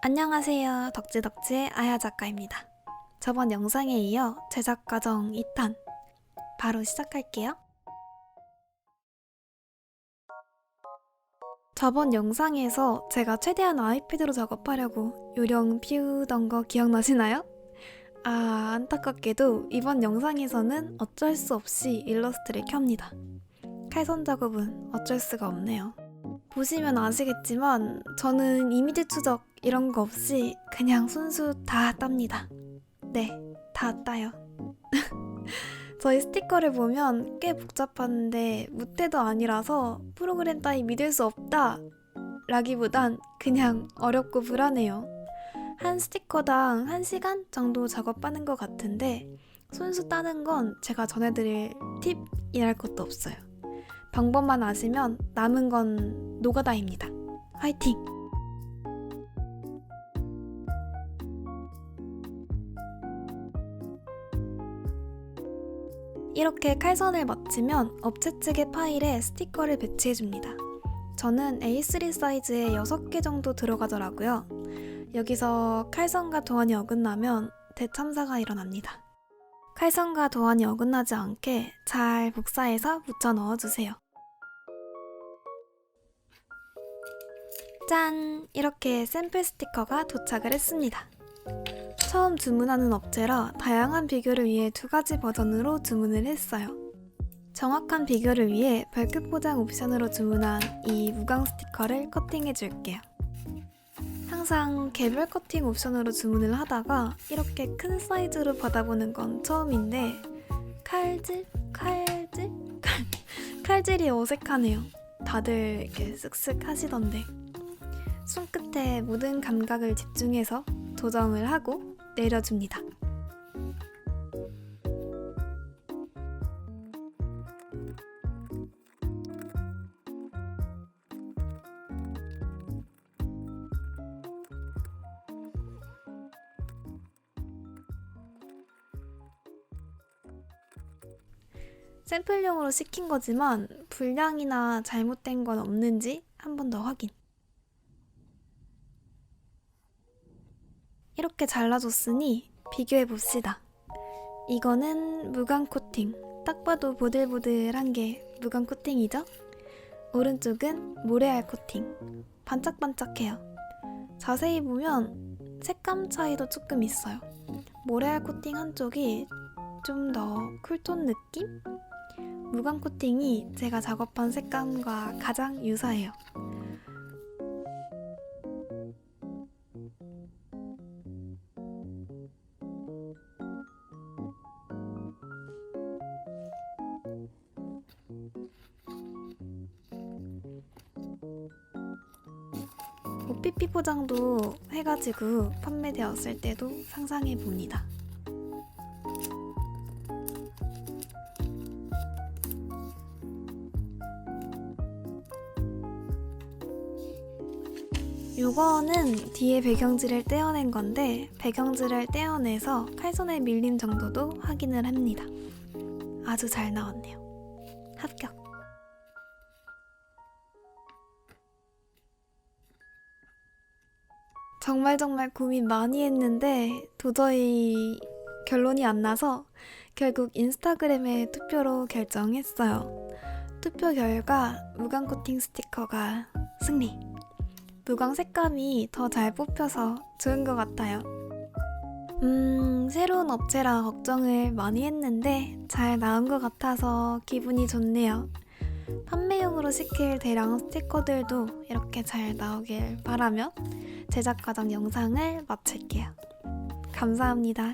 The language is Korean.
안녕하세요. 덕지덕지의 아야 작가입니다. 저번 영상에 이어 제작 과정 2탄 바로 시작할게요. 저번 영상에서 제가 최대한 아이패드로 작업하려고 요령 피우던 거 기억나시나요? 아, 안타깝게도 이번 영상에서는 어쩔 수 없이 일러스트를 켭니다. 칼선 작업은 어쩔 수가 없네요. 보시면 아시겠지만 저는 이미지 추적 이런 거 없이 그냥 순수 다 땁니다. 네, 다 따요. 저희 스티커를 보면 꽤 복잡한데 무태도 아니라서 프로그램 따위 믿을 수 없다 라기보단 그냥 어렵고 불안해요. 한 스티커당 1시간 정도 작업하는 것 같은데 순수 따는 건 제가 전해드릴 팁이랄 것도 없어요. 방법만 아시면 남은 건 노가다입니다. 화이팅! 이렇게 칼선을 마치면 업체 측의 파일에 스티커를 배치해줍니다. 저는 A3 사이즈에 6개 정도 들어가더라고요. 여기서 칼선과 도안이 어긋나면 대참사가 일어납니다. 칼선과 도안이 어긋나지 않게 잘 복사해서 붙여 넣어주세요. 짠! 이렇게 샘플 스티커가 도착을 했습니다. 처음 주문하는 업체라 다양한 비교를 위해 두 가지 버전으로 주문을 했어요. 정확한 비교를 위해 별끝 포장 옵션으로 주문한 이 무광 스티커를 커팅해 줄게요. 항상 개별 커팅 옵션으로 주문을 하다가 이렇게 큰 사이즈로 받아보는 건 처음인데 칼질, 칼질, 칼, 칼질이 어색하네요. 다들 이렇게 쓱쓱 하시던데 손끝에 모든 감각을 집중해서 조정을 하고 내려줍니다. 샘플용으로 시킨 거지만 불량이나 잘못된 건 없는지 한 번 더 확인. 이렇게 잘라줬으니 비교해 봅시다. 이거는 무광 코팅. 딱 봐도 보들보들한 게 무광 코팅이죠? 오른쪽은 모래알 코팅. 반짝반짝해요. 자세히 보면 색감 차이도 조금 있어요. 모래알 코팅 한쪽이 좀 더 쿨톤 느낌? 무광 코팅이 제가 작업한 색감과 가장 유사해요. OPP 포장도 해가지고 판매되었을 때도 상상해 봅니다. 요거는 뒤에 배경지를 떼어낸 건데 배경지를 떼어내서 칼손에 밀림 정도도 확인을 합니다. 아주 잘 나왔네요. 합격. 정말 정말 고민 많이 했는데 도저히 결론이 안 나서 결국 인스타그램에 투표로 결정했어요. 투표 결과 무광 코팅 스티커가 승리. 무광 색감이 더 잘 뽑혀서 좋은 것 같아요. 음, 새로운 업체라 걱정을 많이 했는데 잘 나온 것 같아서 기분이 좋네요. 판매용으로 시킬 대량 스티커들도 이렇게 잘 나오길 바라며 제작 과정 영상을 마칠게요. 감사합니다.